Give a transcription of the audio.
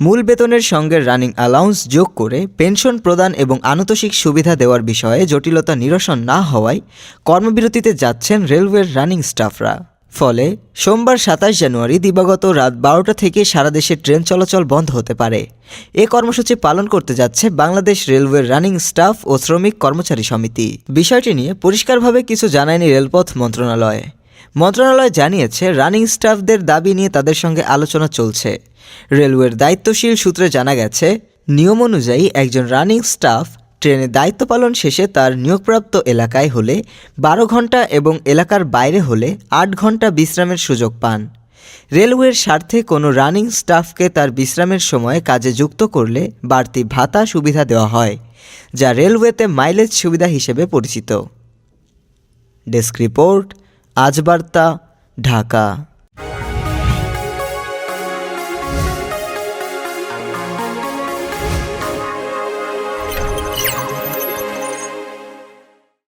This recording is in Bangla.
মূল বেতনের সঙ্গে রানিং অ্যালাউন্স যোগ করে পেনশন প্রদান এবং আনুতোষিক সুবিধা দেওয়ার বিষয়ে জটিলতা নিরসন না হওয়ায় কর্মবিরতিতে যাচ্ছেন রেলওয়ের রানিং স্টাফরা। ফলে সোমবার সাতাশ জানুয়ারি দিবাগত রাত বারোটা থেকে সারা দেশে ট্রেন চলাচল বন্ধ হতে পারে। এ কর্মসূচি পালন করতে যাচ্ছে বাংলাদেশ রেলওয়ের রানিং স্টাফ ও শ্রমিক কর্মচারী সমিতি। বিষয়টি নিয়ে পরিষ্কারভাবে কিছু জানায়নি রেলপথ মন্ত্রণালয়। মন্ত্রণালয় জানিয়েছে, রানিং স্টাফদের দাবি নিয়ে তাদের সঙ্গে আলোচনা চলছে। রেলওয়ের দায়িত্বশীল সূত্রে জানা গেছে, নিয়ম অনুযায়ী একজন রানিং স্টাফ ট্রেনে দায়িত্ব পালন শেষে তার নিয়োগপ্রাপ্ত এলাকায় হলে বারো ঘণ্টা এবং এলাকার বাইরে হলে আট ঘণ্টা বিশ্রামের সুযোগ পান। রেলওয়ের স্বার্থে কোনো রানিং স্টাফকে তার বিশ্রামের সময় কাজে যুক্ত করলে বাড়তি ভাতা সুবিধা দেওয়া হয়, যা রেলওয়েতে মাইলেজ সুবিধা হিসেবে পরিচিত। ডেস্ক রিপোর্ট আজ বার্তা ঢাকা